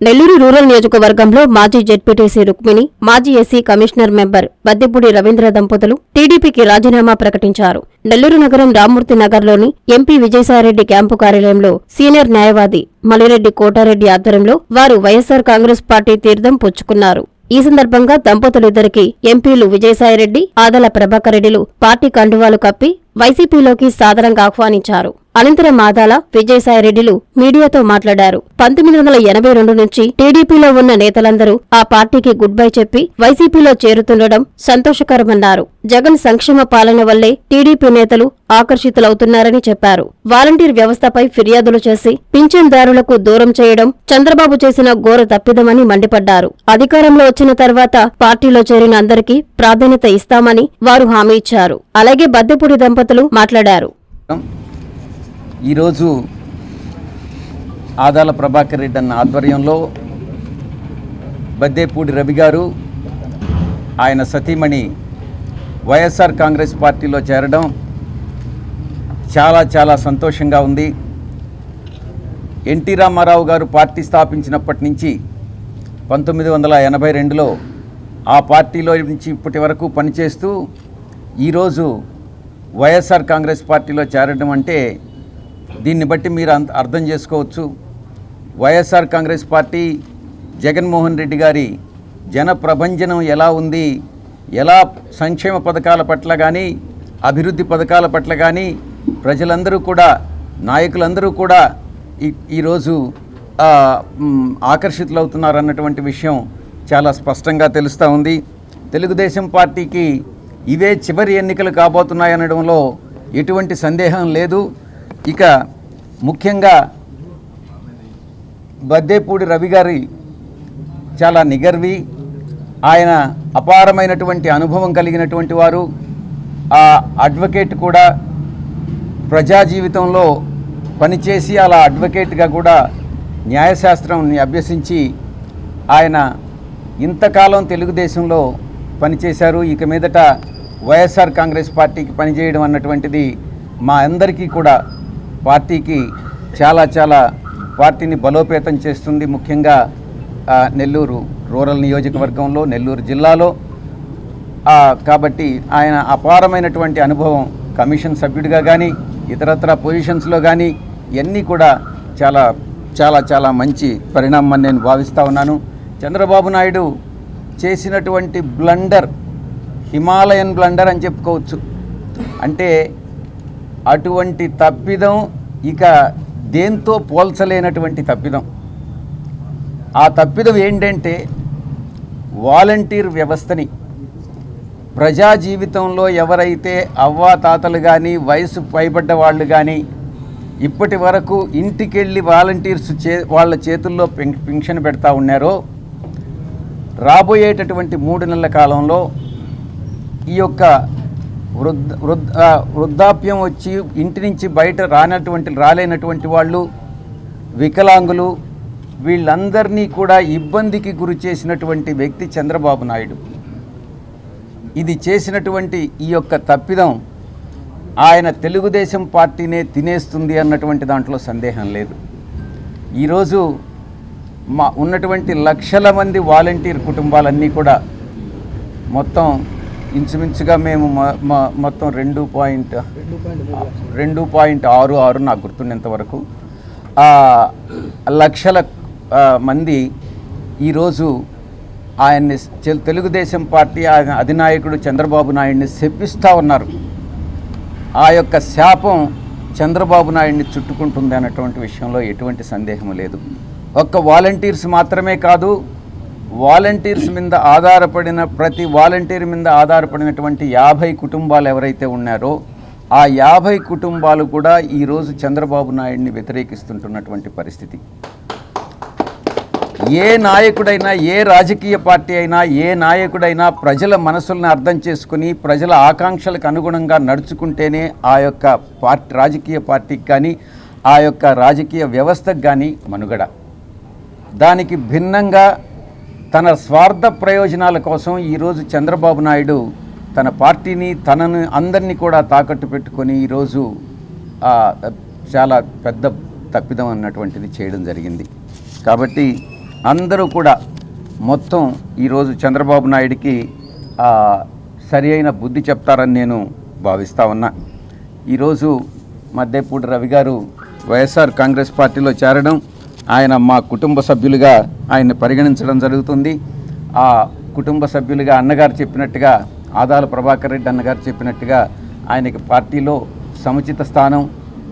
Nellore rural నియోజకవర్గంలో మాజీ ZPTC Rukmini మాజీ SC commissioner member Baddepudi Ravindra దంపతులు టీడీపీకి రాజీనామా ప్రకటించారు. నెల్లూరు నగరం రామ్మూర్తి నగర్లోని ఎంపీ విజయసాయిరెడ్డి క్యాంపు కార్యాలయంలో సీనియర్ న్యాయవాది మలిరెడ్డి కోటారెడ్డి ఆధ్వర్యంలో వారు వైఎస్సార్ కాంగ్రెస్ పార్టీ తీర్థం పుచ్చుకున్నారు. ఈ సందర్భంగా దంపతులిద్దరికీ ఎంపీలు విజయసాయిరెడ్డి ఆదల ప్రభాకర్ రెడ్డిలు పార్టీ కండువాలు కప్పి వైసీపీలోకి సాదరంగా ఆహ్వానించారు. అనంతరం మాదాల విజయసాయిరెడ్డిలు మీడియాతో మాట్లాడారు. పంతొమ్మిది వందల ఎనభై రెండు నుంచి టీడీపీలో ఉన్న నేతలందరూ ఆ పార్టీకి గుడ్ బై చెప్పి వైసీపీలో చేరుతుండడం సంతోషకరమన్నారు. జగన్ సంక్షేమ పాలన వల్లే టీడీపీ నేతలు ఆకర్షితులవుతున్నారని చెప్పారు. వాలంటీర్ వ్యవస్థపై ఫిర్యాదులు చేసి పింఛన్దారులకు దూరం చేయడం చంద్రబాబు చేసిన ఘోర తప్పిదమని మండిపడ్డారు. అధికారంలో వచ్చిన తర్వాత పార్టీలో చేరిన అందరికీ ప్రాధాన్యత ఇస్తామని వారు హామీ ఇచ్చారు. అలాగే బద్దెపూడి దంపతులు మాట్లాడారు. ఈరోజు ఆదాల ప్రభాకర్ రెడ్డి అన్న ఆధ్వర్యంలో బద్దేపూడి రవి గారు ఆయన సతీమణి వైఎస్ఆర్ కాంగ్రెస్ పార్టీలో చేరడం చాలా చాలా సంతోషంగా ఉంది. ఎన్టీ రామారావు గారు పార్టీ స్థాపించినప్పటి నుంచి పంతొమ్మిది వందల ఎనభై రెండులో ఆ పార్టీలో నుంచి ఇప్పటి వరకు పనిచేస్తూ ఈరోజు వైఎస్ఆర్ కాంగ్రెస్ పార్టీలో చేరడం అంటే దీన్ని బట్టి మీరు అర్థం చేసుకోవచ్చు. YSR Congress party Jagan Mohan Reddy గారి జన ప్రభంజనం ఎలా ఉంది? ఎలా సంక్షేమ పథకాల పట్ల కానీ అభివృద్ధి పథకాల పట్ల కానీ ప్రజలందరూ కూడా నాయకులందరూ కూడా ఈ ఈరోజు ఆకర్షితులవుతున్నారన్నటువంటి విషయం చాలా స్పష్టంగా తెలుస్తూ ఉంది. తెలుగుదేశం పార్టీకి ఇవే చివరి ఎన్నికలు కాబోతున్నాయనడంలో ఎటువంటి సందేహం లేదు. ఇక ముఖ్యంగా బద్దేపూడి రవి గారి చాలా నిగర్వి. ఆయన అపారమైనటువంటి అనుభవం కలిగినటువంటి వారు. ఆ అడ్వకేట్ కూడా ప్రజా జీవితంలో పనిచేసి అలా అడ్వకేట్గా కూడా న్యాయశాస్త్రంని అభ్యసించి ఆయన ఇంతకాలం తెలుగుదేశంలో పనిచేశారు. ఇక మీదట వైఎస్ఆర్ కాంగ్రెస్ పార్టీకి పనిచేయడం అన్నటువంటిది మా అందరికీ కూడా పార్టీకి చాలా చాలా పార్టీని బలోపేతం చేస్తుంది ముఖ్యంగా నెల్లూరు రూరల్ నియోజకవర్గంలో నెల్లూరు జిల్లాలో. కాబట్టి ఆయన అపారమైనటువంటి అనుభవం కమిషన్ సభ్యుడిగా కానీ ఇతరత్ర పొజిషన్స్లో కానీ ఇవన్నీ కూడా చాలా చాలా చాలా మంచి పరిణామం నేను భావిస్తూ ఉన్నాను. చంద్రబాబు నాయుడు చేసినటువంటి బ్లండర్ హిమాలయన్ బ్లండర్ అని చెప్పుకోవచ్చు. అంటే అటువంటి తప్పిదం ఇక దేంతో పోల్చలేనటువంటి తప్పిదం. ఆ తప్పిదం ఏంటంటే వాలంటీర్ వ్యవస్థని. ప్రజా జీవితంలో ఎవరైతే అవ్వాతాతలు కానీ వయసు పైబడ్డ వాళ్ళు కానీ ఇప్పటి వరకు ఇంటికెళ్ళి వాలంటీర్స్ చే వాళ్ళ చేతుల్లో పెన్- పెన్షన్ పెడతా ఉన్నారో రాబోయేటటువంటి మూడు నెలల కాలంలో ఈ యొక్క వృద్ధ వృద్ధ వృద్ధాప్యం వచ్చి ఇంటి నుంచి బయట రానటువంటి రాలేనటువంటి వాళ్ళు వికలాంగులు వీళ్ళందరినీ కూడా ఇబ్బందికి గురి చేసినటువంటి వ్యక్తి చంద్రబాబు నాయుడు. ఇది చేసినటువంటి ఈ యొక్క తప్పిదం ఆయన తెలుగుదేశం పార్టీనే తినేస్తుంది అన్నటువంటి దాంట్లో సందేహం లేదు. ఈరోజు మా ఉన్నటువంటి లక్షల మంది వాలంటీర్ కుటుంబాలన్నీ కూడా మొత్తం ఇంచుమించుగా మేము మొత్తం రెండు పాయింట్ రెండు పాయింట్ ఆరు ఆరు నాకు గుర్తుండేంత వరకు. ఆ, లక్షల మంది ఈరోజు ఆయన్ని తెలుగుదేశం పార్టీ ఆయన అధినాయకుడు చంద్రబాబు నాయుడిని శపిస్తూ ఉన్నారు. ఆ యొక్క శాపం చంద్రబాబు నాయుడిని చుట్టుకుంటుంది అన్నటువంటి విషయంలో ఎటువంటి సందేహం లేదు. ఒక్క వాలంటీర్స్ మాత్రమే కాదు వాలంటీర్స్ మీద ఆధారపడిన ప్రతి వాలంటీర్ మీద ఆధారపడినటువంటి యాభై కుటుంబాలు ఎవరైతే ఉన్నారో ఆ యాభై కుటుంబాలు కూడా ఈరోజు చంద్రబాబు నాయుడిని వ్యతిరేకిస్తుంటున్నటువంటి పరిస్థితి. ఏ నాయకుడైనా ఏ రాజకీయ పార్టీ అయినా ఏ నాయకుడైనా ప్రజల మనసులను అర్థం చేసుకుని ప్రజల ఆకాంక్షలకు అనుగుణంగా నడుచుకుంటేనే ఆ యొక్క పార్టీ రాజకీయ పార్టీకి కానీ ఆ యొక్క రాజకీయ వ్యవస్థకు కానీ మనుగడ. దానికి భిన్నంగా తన స్వార్థ ప్రయోజనాల కోసం ఈరోజు చంద్రబాబు నాయుడు తన పార్టీని తనను అందరినీ కూడా తాకట్టు పెట్టుకొని ఈరోజు చాలా పెద్ద తప్పిదం అన్నటువంటిది చేయడం జరిగింది. కాబట్టి అందరూ కూడా మొత్తం ఈరోజు చంద్రబాబు నాయుడికి సరియైన సరి అయిన బుద్ధి చెప్తారని నేను భావిస్తా ఉన్నా. ఈరోజు మద్దేపూడి రవి గారు వైఎస్ఆర్ కాంగ్రెస్ పార్టీలో చేరడం ఆయన మా కుటుంబ సభ్యులుగా ఆయన్ని పరిగణించడం జరుగుతుంది. ఆ కుటుంబ సభ్యులుగా అన్నగారు చెప్పినట్టుగా ఆదాల ప్రభాకర్ రెడ్డి అన్నగారు చెప్పినట్టుగా ఆయనకి పార్టీలో సముచిత స్థానం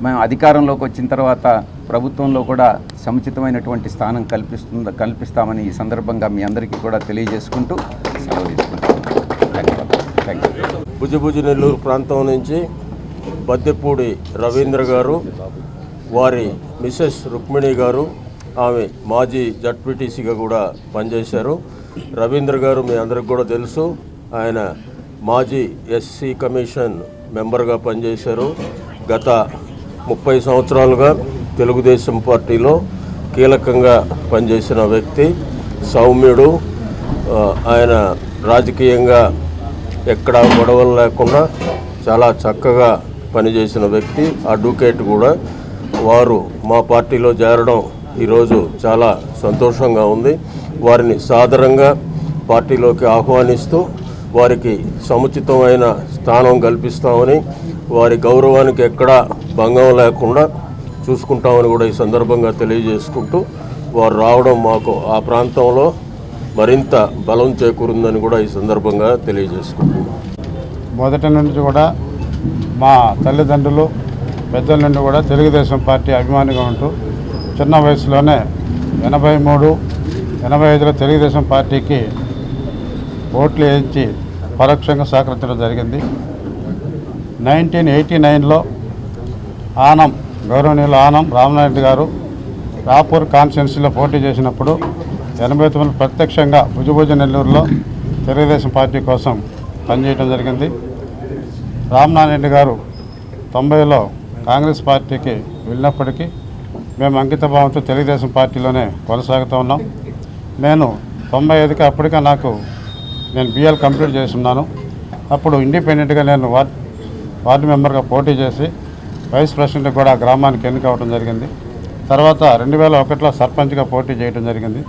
మేము అధికారంలోకి వచ్చిన తర్వాత ప్రభుత్వంలో కూడా సముచితమైనటువంటి స్థానం కల్పిస్తుంద కల్పిస్తామని ఈ సందర్భంగా మీ అందరికీ కూడా తెలియజేసుకుంటూ సెలవు తీసుకుంటాం ధన్యవాదాలు. థ్యాంక్ యూ భుజభుజ నెల్లూరు ప్రాంతం నుంచి బద్దెపూడి రవీంద్ర గారు వారి మిసెస్ రుక్మిణి గారు ఆమె మాజీ జడ్పీటీసీగా కూడా పనిచేశారు. రవీంద్ర గారు మీ అందరికి కూడా తెలుసు. ఆయన మాజీ ఎస్సీ కమిషన్ మెంబర్గా పనిచేశారు. గత ముప్పై సంవత్సరాలుగా తెలుగుదేశం పార్టీలో కీలకంగా పనిచేసిన వ్యక్తి సౌమ్యుడు. ఆయన రాజకీయంగా ఎక్కడ గొడవలు లేకుండా చాలా చక్కగా పనిచేసిన వ్యక్తి అడ్వకేట్ కూడా. వారు మా పార్టీలో చేరడం ఈరోజు చాలా సంతోషంగా ఉంది. వారిని సాదరంగా పార్టీలోకి ఆహ్వానిస్తూ వారికి సముచితమైన స్థానం కల్పిస్తామని వారి గౌరవానికి ఎక్కడా భంగం లేకుండా చూసుకుంటామని కూడా ఈ సందర్భంగా తెలియజేసుకుంటూ వారు రావడం మాకు ఆ ప్రాంతంలో మరింత బలం చేకూరుందని కూడా ఈ సందర్భంగా తెలియజేసుకుంటున్నాం. మొదటి నుంచి కూడా మా తల్లిదండ్రులు పెద్దల నుండి కూడా తెలుగుదేశం పార్టీ అభిమానిగా ఉంటూ చిన్న వయసులోనే ఎనభై మూడు ఎనభై ఐదులో తెలుగుదేశం పార్టీకి ఓట్లు వేయించి పరోక్షంగా సహకరించడం జరిగింది. నైన్టీన్ ఎయిటీ నైన్లో ఆనం గౌరవనీయులు ఆనం రామనాయుడు గారు రాపూర్ కాన్స్టిట్యున్సీలో పోటీ చేసినప్పుడు ఎనభై తొమ్మిది ప్రత్యక్షంగా భుజభుజ నెల్లూరులో తెలుగుదేశం పార్టీ కోసం పనిచేయడం జరిగింది. రామనారాయణ గారు తొంభైలో కాంగ్రెస్ పార్టీకి వెళ్ళినప్పటికీ మేము అంకిత భావంతో తెలుగుదేశం పార్టీలోనే కొనసాగుతూ ఉన్నాం. నేను తొంభై ఐదుకి అప్పటికే నాకు నేను బిఎల్ కంప్లీట్ చేస్తున్నాను. అప్పుడు ఇండిపెండెంట్గా నేను వార్డ్ వార్డు మెంబర్గా పోటీ చేసి వైస్ ప్రెసిడెంట్ కూడా గ్రామానికి ఎన్నిక అవడం జరిగింది. తర్వాత రెండు వేల ఒకటిలో సర్పంచ్గా పోటీ చేయడం జరిగింది.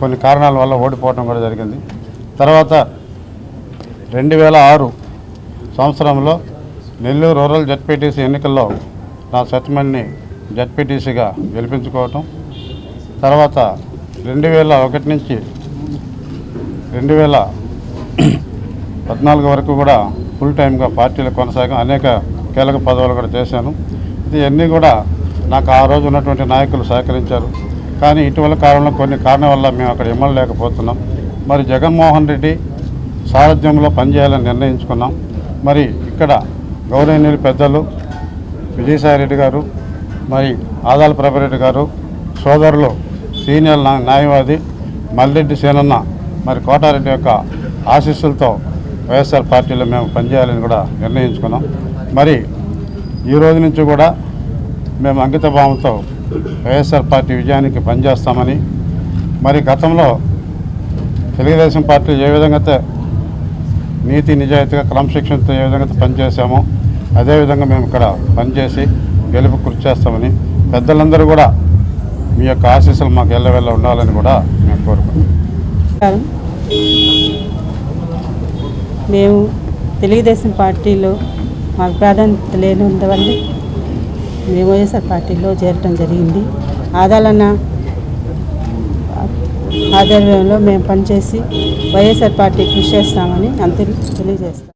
కొన్ని కారణాల వల్ల ఓడిపోవడం కూడా జరిగింది. తర్వాత రెండు వేల ఆరు సంవత్సరంలో నెల్లూరు రూరల్ జడ్పీటీసీ ఎన్నికల్లో నా సత్యమణిని జడ్పీటీసీగా గెలిపించుకోవటం. తర్వాత రెండు వేల ఒకటి నుంచి రెండు వేల పద్నాలుగు వరకు కూడా ఫుల్ టైమ్గా పార్టీలో కొనసాగా అనేక కీలక పదవులు కూడా చేశాను. ఇవన్నీ కూడా నాకు ఆ రోజు ఉన్నటువంటి నాయకులు సహకరించారు. కానీ ఇటీవల కాలంలో కొన్ని కారణం వల్ల మేము అక్కడ ఇమ్మలేకపోతున్నాం మరి జగన్మోహన్ రెడ్డి సారథ్యంలో పనిచేయాలని నిర్ణయించుకున్నాం. మరి ఇక్కడ గౌరవనీయులు పెద్దలు విజయసాయిరెడ్డి గారు మరి ఆదాల ప్రభారెడ్డి గారు సోదరులు సీనియర్ న్యాయవాది మల్రెడ్డి సేనన్న మరి కోటారెడ్డి యొక్క ఆశీస్సులతో వైఎస్ఆర్ పార్టీలో మేము పనిచేయాలని కూడా నిర్ణయించుకున్నాం. మరి ఈ రోజు నుంచి కూడా మేము అంకితభావంతో వైఎస్ఆర్ పార్టీ విజయానికి పనిచేస్తామని మరి గతంలో తెలుగుదేశం పార్టీ ఏ విధంగా అయితే నీతి నిజాయితీగా క్రమశిక్షణతో ఏ విధంగా అయితే పనిచేసామో అదేవిధంగా మేము ఇక్కడ పనిచేసి గెలుపు కృషి చేస్తామని పెద్దలందరూ కూడా మీ యొక్క ఆశీస్సులు మాకు ఎల్లవెల్ల ఉండాలని కూడా మేము కోరుకుంటున్నాం. మేము తెలుగుదేశం పార్టీలో మాకు ప్రాధాన్యత లేనందువల్ల మేము వైఎస్ఆర్ పార్టీలో చేరటం జరిగింది. ఆదాలన్న ఆధ్వర్యంలో మేము పనిచేసి వైఎస్ఆర్ పార్టీ కృషి చేస్తామని అంతే తెలియజేస్తాం